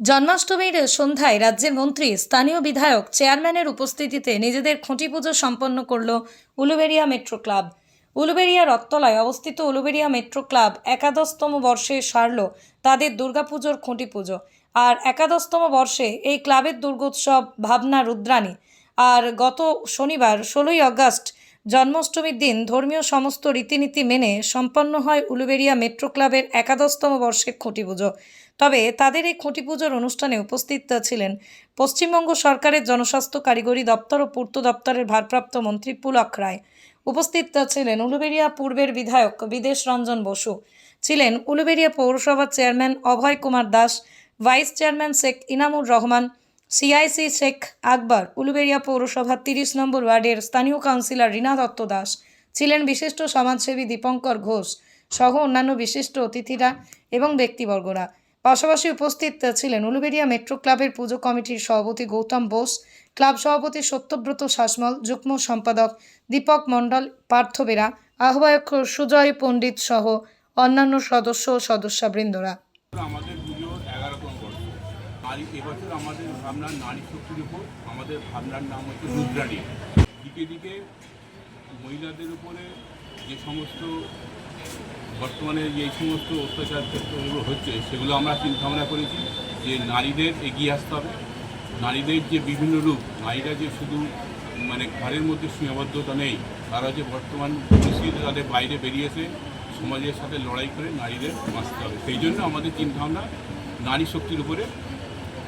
জন্মাষ্টমীর সন্ধ্যায় রাজ্যের মন্ত্রী, স্থানীয় বিধায়ক, চেয়ারম্যানের উপস্থিতিতে নিজেদের খুঁটি পুজো সম্পন্ন করল উলুবেড়িয়া মেট্রো ক্লাব। উলুবেড়িয়া রত্তলায় অবস্থিত উলুবেড়িয়া মেট্রো ক্লাব একাদশতম বর্ষে সারল তাদের দুর্গাপুজোর খুঁটি পুজো আর একাদশতম বর্ষে এই ক্লাবের দুর্গোৎসব ভাবনা রুদ্রাণী। আর গত শনিবার ষোলোই আগস্ট জন্মাষ্টমীর দিন ধর্মীয় সমস্ত রীতিনীতি মেনে সম্পন্ন হয় উলুবেড়িয়া মেট্রো ক্লাবের একাদশতম বর্ষের খুঁটি পুজো। তবে তাদের এই খুঁটি পুজোর অনুষ্ঠানে উপস্থিত ছিলেন পশ্চিমবঙ্গ সরকারের জনস্বাস্থ্য কারিগরি দপ্তর ও পূর্ত দপ্তরের ভারপ্রাপ্ত মন্ত্রী পুলক রায়। উপস্থিত ছিলেন উলুবেড়িয়া পূর্বের বিধায়ক বিদেশ রঞ্জন বসু, ছিলেন উলুবেড়িয়া পৌরসভার chairman Abhay Kumar Das, vice chairman Sheikh Inamur Rahman CIC Sheikh Akbar Uluberia পৌরসভার তিরিশ নম্বর ওয়ার্ডের স্থানীয় কাউন্সিলর রীনা দত্ত দাস ছিলেন বিশিষ্ট সমাজসেবী দীপঙ্কর ঘোষ সহ অন্যান্য বিশিষ্ট অতিথিরা এবং ব্যক্তিবর্গরা। পাশাপাশি উপস্থিত ছিলেন উলুবেড়িয়া মেট্রো ক্লাবের পুজো কমিটির সভাপতি গৌতম বোস, ক্লাব সভাপতি সত্যব্রত শাসমল, যুগ্ম সম্পাদক দীপক মণ্ডল পার্থ বেরা আহ্বায়ক সুজয় পণ্ডিত সহ অন্যান্য সদস্য ও সদস্যবৃন্দরা আমাদের পুজো এগারোতম বর্ষ নারী এবছর আমাদের ভাবনার নারী শক্তির উপর, আমাদের ভাবনার নাম হচ্ছে রুদ্রাণী দিকে দিকে মহিলাদের উপরে যে সমস্ত বর্তমানে যে সমস্ত অত্যাচার ক্ষেত্রগুলো হচ্ছে, সেগুলো আমরা চিন্তা ভাবনা করেছি যে নারীদের এগিয়ে আসতে হবে। নারীদের যে বিভিন্ন রূপ, নারীরা যে শুধু মানে ঘরের মধ্যে সীমাবদ্ধতা নেই, তারা যে বর্তমান পরিস্থিতিতে তাদের বাইরে বেরিয়েছে সমাজের সাথে লড়াই করে নারীদের বাঁচতে হবে। সেই জন্য আমাদের চিন্তাভাবনা নারী শক্তির উপরে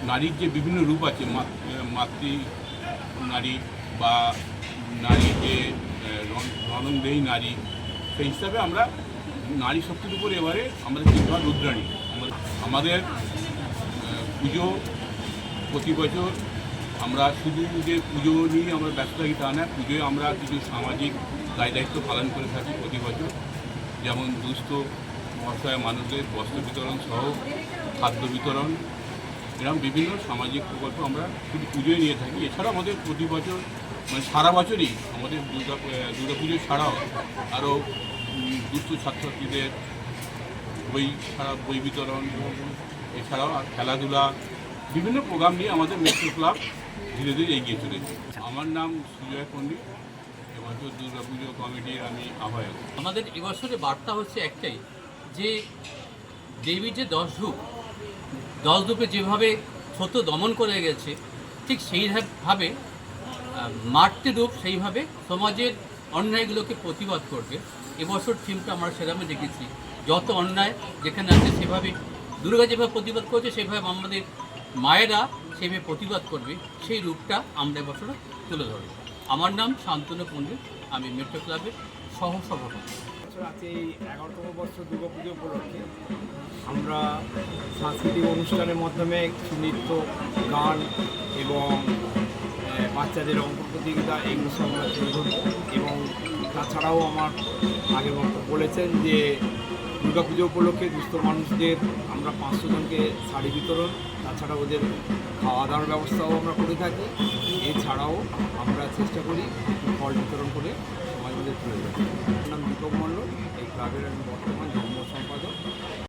নারীর যে বিভিন্ন রূপ আছে মাতৃ, নারী বা নারী যে রণংদেহী নারী, সেই হিসাবে আমরা নারী শক্তির উপরে এবারে আমাদের চিন্তা রুদ্রাণী আমাদের- আমাদের পুজো প্রতি বছর আমরা শুধু যে পুজো নিয়ে আমরা ব্যস্ত থাকি তা না, পুজোয় আমরা কিছু সামাজিক দায় দায়িত্ব পালন করে থাকি প্রতি বছর। যেমন দুস্থ অসহায় মানুষদের বস্ত্র বিতরণ সহ খাদ্য বিতরণ এরকম বিভিন্ন সামাজিক প্রকল্প আমরা শুধু পুজোয় নিয়ে থাকি। এছাড়াও আমাদের প্রতি বছর মানে সারা বছরই আমাদের দুর্গা দুর্গা পুজো ছাড়াও আরও দুস্থ ছাত্রছাত্রীদের বই ছাড়া, বই বিতরণ, এছাড়াও আর খেলাধুলা, বিভিন্ন প্রোগ্রাম নিয়ে আমাদের মেট্রো ক্লাব ধীরে ধীরে এগিয়ে চলেছে। আমার নাম সুজয় পণ্ডিত। এবছর দুর্গা পুজো কমিটির আমি আহ্বায়ক। আমাদের এবছরের বার্তা হচ্ছে একটাই, যে দেবীর যে দশ রূপ দশ রূপে যেভাবে ছোট দমন করে গেছে, ঠিক সেইভাবে মাতৃরূপ সেইভাবে সমাজের অন্যায়গুলোকে প্রতিবাদ করবে। এবছর থিমটা আমরা সেভাবে দেখেছি। যত অন্যায় যেখানে আছে সেভাবে দুর্গা যেভাবে প্রতিবাদ করছে, সেভাবে আমাদের মায়েরা সেভাবে প্রতিবাদ করবে। সেই রূপটা আমরা এবছর তুলে ধরব। আমার নাম শান্তনু পণ্ডিত আমি মেট্রো ক্লাবের সহসভাপতি। বছর আছে এই এগারোতম বছর দুর্গাপুজো উপলক্ষে আমরা সাংস্কৃতিক অনুষ্ঠানের মাধ্যমে নৃত্য, গান এবং বাচ্চাদের অঙ্ক প্রতিযোগিতা এগুলো আমরা ধরব। এবং তাছাড়াও আমার আগের বক্তা বলেছেন যে দুর্গাপুজো উপলক্ষে দুস্থ মানুষদের আমরা পাঁচশো জনকে শাড়ি বিতরণ তাছাড়া ওদের খাওয়া দাওয়ার ব্যবস্থাও আমরা করে থাকি। এছাড়াও আমরা চেষ্টা করি ফল বিতরণ করে সমাজ প্রয়োজন নাম দীপক মণ্ডল এই ক্লাবের আমি বর্তমান ধর্ম সম্পাদক।